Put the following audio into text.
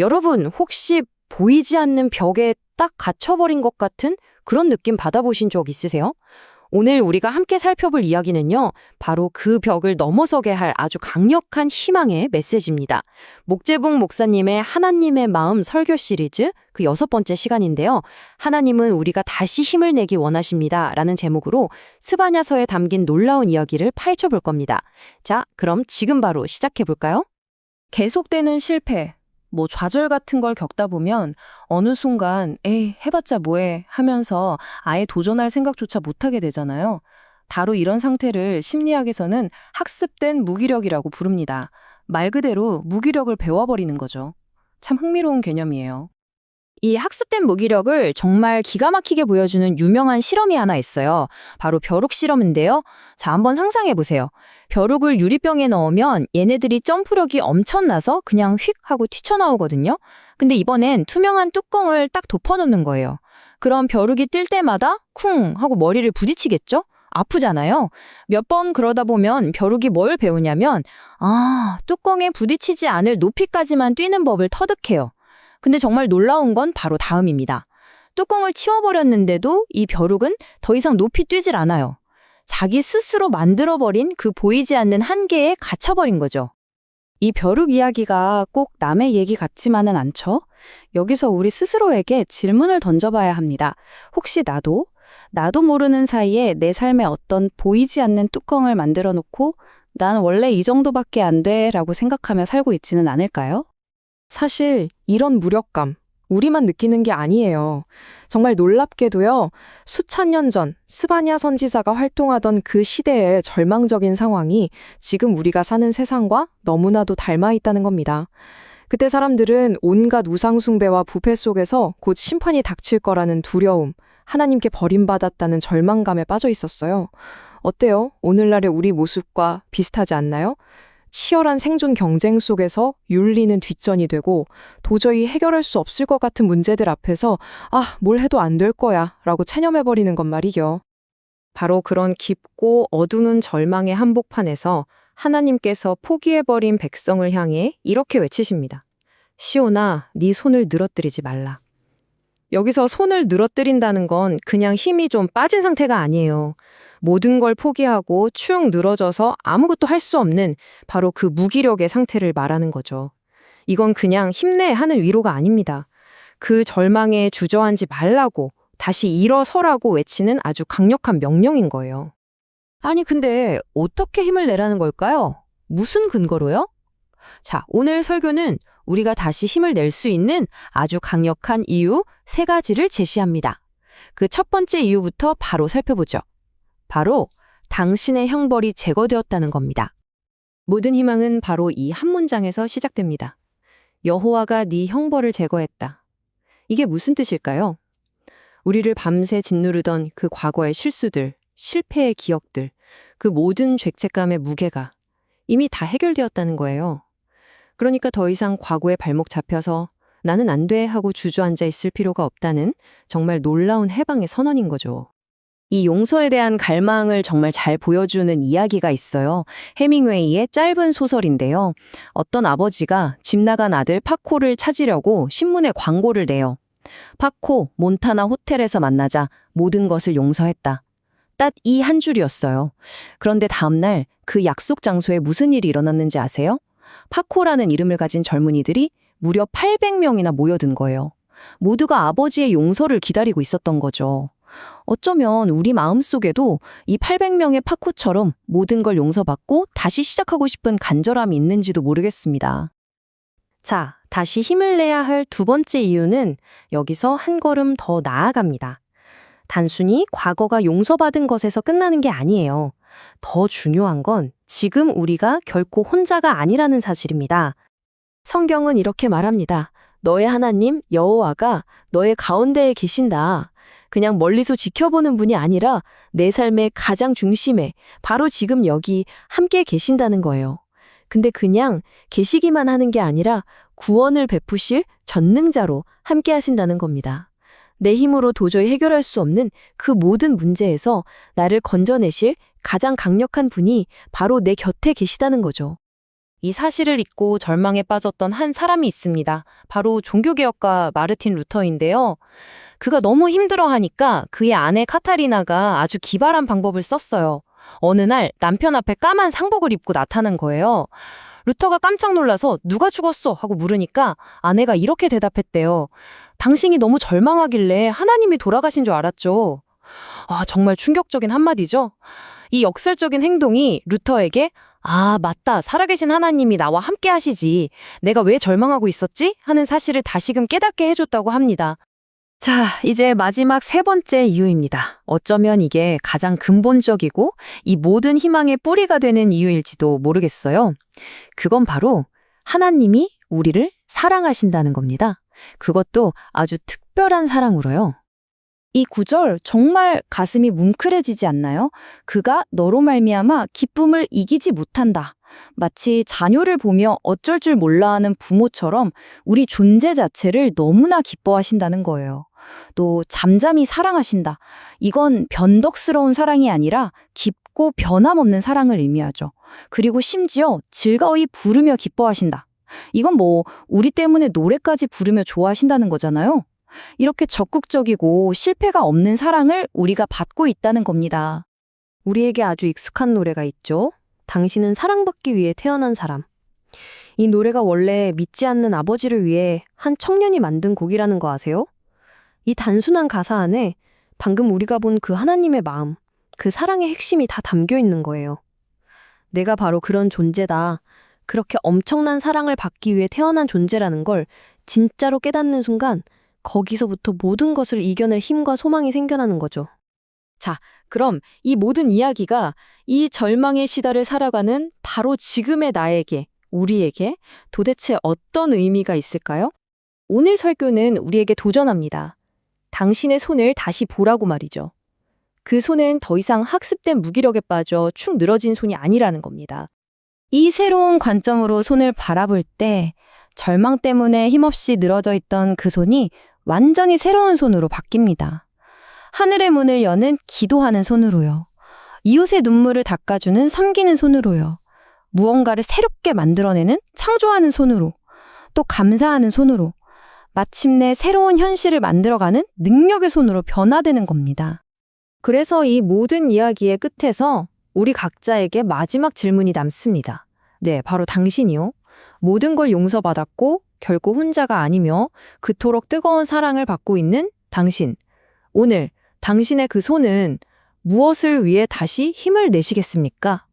여러분, 혹시 보이지 않는 벽에 딱 갇혀버린 것 같은 그런 느낌 받아보신 적 있으세요? 오늘 우리가 함께 살펴볼 이야기는요, 바로 그 벽을 넘어서게 할 아주 강력한 희망의 메시지입니다. 목재봉 목사님의 하나님의 마음 설교 시리즈 그 여섯 번째 시간인데요. 하나님은 우리가 다시 힘을 내기 원하십니다. 라는 제목으로 스바냐서에 담긴 놀라운 이야기를 파헤쳐 볼 겁니다. 자, 그럼 지금 바로 시작해 볼까요? 계속되는 실패, 뭐 좌절 같은 걸 겪다 보면 어느 순간 에이 해봤자 뭐해 하면서 아예 도전할 생각조차 못하게 되잖아요. 바로 이런 상태를 심리학에서는 학습된 무기력이라고 부릅니다. 말 그대로 무기력을 배워버리는 거죠. 참 흥미로운 개념이에요. 이 학습된 무기력을 정말 기가 막히게 보여주는 유명한 실험이 하나 있어요. 바로 벼룩 실험인데요. 자, 한번 상상해 보세요. 벼룩을 유리병에 넣으면 얘네들이 점프력이 엄청나서 그냥 휙 하고 튀쳐나오거든요. 근데 이번엔 투명한 뚜껑을 딱 덮어놓는 거예요. 그럼 벼룩이 뜰 때마다 쿵 하고 머리를 부딪히겠죠? 아프잖아요. 몇 번 그러다 보면 벼룩이 뭘 배우냐면, 아, 뚜껑에 부딪히지 않을 높이까지만 뛰는 법을 터득해요. 근데 정말 놀라운 건 바로 다음입니다. 뚜껑을 치워버렸는데도 이 벼룩은 더 이상 높이 뛰질 않아요. 자기 스스로 만들어버린 그 보이지 않는 한계에 갇혀버린 거죠. 이 벼룩 이야기가 꼭 남의 얘기 같지만은 않죠? 여기서 우리 스스로에게 질문을 던져봐야 합니다. 혹시 나도, 나도 모르는 사이에 내 삶에 어떤 보이지 않는 뚜껑을 만들어 놓고 난 원래 이 정도밖에 안 돼 라고 생각하며 살고 있지는 않을까요? 사실 이런 무력감, 우리만 느끼는 게 아니에요. 정말 놀랍게도요, 수천 년 전 스바냐 선지자가 활동하던 그 시대의 절망적인 상황이 지금 우리가 사는 세상과 너무나도 닮아 있다는 겁니다. 그때 사람들은 온갖 우상숭배와 부패 속에서 곧 심판이 닥칠 거라는 두려움, 하나님께 버림받았다는 절망감에 빠져 있었어요. 어때요? 오늘날의 우리 모습과 비슷하지 않나요? 치열한 생존 경쟁 속에서 윤리는 뒷전이 되고 도저히 해결할 수 없을 것 같은 문제들 앞에서 아, 뭘 해도 안 될 거야 라고 체념해버리는 것 말이죠. 바로 그런 깊고 어두운 절망의 한복판에서 하나님께서 포기해버린 백성을 향해 이렇게 외치십니다. 시오나, 네 손을 늘어뜨리지 말라. 여기서 손을 늘어뜨린다는 건 그냥 힘이 좀 빠진 상태가 아니에요. 모든 걸 포기하고 축 늘어져서 아무것도 할 수 없는 바로 그 무기력의 상태를 말하는 거죠. 이건 그냥 힘내 하는 위로가 아닙니다. 그 절망에 주저앉지 말라고 다시 일어서라고 외치는 아주 강력한 명령인 거예요. 아니, 근데 어떻게 힘을 내라는 걸까요? 무슨 근거로요? 자, 오늘 설교는 우리가 다시 힘을 낼 수 있는 아주 강력한 이유 세 가지를 제시합니다. 그 첫 번째 이유부터 바로 살펴보죠. 바로 당신의 형벌이 제거되었다는 겁니다. 모든 희망은 바로 이 한 문장에서 시작됩니다. 여호와가 네 형벌을 제거했다. 이게 무슨 뜻일까요? 우리를 밤새 짓누르던 그 과거의 실수들, 실패의 기억들, 그 모든 죄책감의 무게가 이미 다 해결되었다는 거예요. 그러니까 더 이상 과거에 발목 잡혀서 나는 안 돼 하고 주저앉아 있을 필요가 없다는 정말 놀라운 해방의 선언인 거죠. 이 용서에 대한 갈망을 정말 잘 보여주는 이야기가 있어요. 해밍웨이의 짧은 소설인데요. 어떤 아버지가 집 나간 아들 파코를 찾으려고 신문에 광고를 내요. 파코, 몬타나 호텔에서 만나자 모든 것을 용서했다. 딱 이 한 줄이었어요. 그런데 다음날 그 약속 장소에 무슨 일이 일어났는지 아세요? 파코라는 이름을 가진 젊은이들이 무려 800명이나 모여든 거예요. 모두가 아버지의 용서를 기다리고 있었던 거죠. 어쩌면 우리 마음속에도 이 800명의 파코처럼 모든 걸 용서받고 다시 시작하고 싶은 간절함이 있는지도 모르겠습니다. 자, 다시 힘을 내야 할 두 번째 이유는 여기서 한 걸음 더 나아갑니다. 단순히 과거가 용서받은 것에서 끝나는 게 아니에요. 더 중요한 건 지금 우리가 결코 혼자가 아니라는 사실입니다. 성경은 이렇게 말합니다. 너의 하나님 여호와가 너의 가운데에 계신다. 그냥 멀리서 지켜보는 분이 아니라 내 삶의 가장 중심에 바로 지금 여기 함께 계신다는 거예요. 근데 그냥 계시기만 하는 게 아니라 구원을 베푸실 전능자로 함께 하신다는 겁니다. 내 힘으로 도저히 해결할 수 없는 그 모든 문제에서 나를 건져내실 가장 강력한 분이 바로 내 곁에 계시다는 거죠. 이 사실을 잊고 절망에 빠졌던 한 사람이 있습니다. 바로 종교개혁가 마르틴 루터인데요. 그가 너무 힘들어하니까 그의 아내 카타리나가 아주 기발한 방법을 썼어요. 어느 날 남편 앞에 까만 상복을 입고 나타난 거예요. 루터가 깜짝 놀라서 누가 죽었어? 하고 물으니까 아내가 이렇게 대답했대요. 당신이 너무 절망하길래 하나님이 돌아가신 줄 알았죠. 아, 정말 충격적인 한마디죠? 이 역설적인 행동이 루터에게 아, 맞다. 살아계신 하나님이 나와 함께 하시지. 내가 왜 절망하고 있었지? 하는 사실을 다시금 깨닫게 해줬다고 합니다. 자, 이제 마지막 세 번째 이유입니다. 어쩌면 이게 가장 근본적이고 이 모든 희망의 뿌리가 되는 이유일지도 모르겠어요. 그건 바로 하나님이 우리를 사랑하신다는 겁니다. 그것도 아주 특별한 사랑으로요. 이 구절 정말 가슴이 뭉클해지지 않나요? 그가 너로 말미암아 기쁨을 이기지 못한다. 마치 자녀를 보며 어쩔 줄 몰라 하는 부모처럼 우리 존재 자체를 너무나 기뻐하신다는 거예요. 또 잠잠히 사랑하신다. 이건 변덕스러운 사랑이 아니라 깊고 변함없는 사랑을 의미하죠. 그리고 심지어 즐거이 부르며 기뻐하신다. 이건 뭐 우리 때문에 노래까지 부르며 좋아하신다는 거잖아요. 이렇게 적극적이고 실패가 없는 사랑을 우리가 받고 있다는 겁니다. 우리에게 아주 익숙한 노래가 있죠. 당신은 사랑받기 위해 태어난 사람. 이 노래가 원래 믿지 않는 아버지를 위해 한 청년이 만든 곡이라는 거 아세요? 이 단순한 가사 안에 방금 우리가 본 그 하나님의 마음, 그 사랑의 핵심이 다 담겨 있는 거예요. 내가 바로 그런 존재다. 그렇게 엄청난 사랑을 받기 위해 태어난 존재라는 걸 진짜로 깨닫는 순간 거기서부터 모든 것을 이겨낼 힘과 소망이 생겨나는 거죠. 자, 그럼 이 모든 이야기가 이 절망의 시다를 살아가는 바로 지금의 나에게, 우리에게 도대체 어떤 의미가 있을까요? 오늘 설교는 우리에게 도전합니다. 당신의 손을 다시 보라고 말이죠. 그 손은 더 이상 학습된 무기력에 빠져 축 늘어진 손이 아니라는 겁니다. 이 새로운 관점으로 손을 바라볼 때 절망 때문에 힘없이 늘어져 있던 그 손이 완전히 새로운 손으로 바뀝니다. 하늘의 문을 여는 기도하는 손으로요. 이웃의 눈물을 닦아주는 섬기는 손으로요. 무언가를 새롭게 만들어내는 창조하는 손으로. 또 감사하는 손으로. 마침내 새로운 현실을 만들어가는 능력의 손으로 변화되는 겁니다. 그래서 이 모든 이야기의 끝에서 우리 각자에게 마지막 질문이 남습니다. 네, 바로 당신이요. 모든 걸 용서받았고 결코 혼자가 아니며 그토록 뜨거운 사랑을 받고 있는 당신. 오늘 당신의 그 손은 무엇을 위해 다시 힘을 내시겠습니까?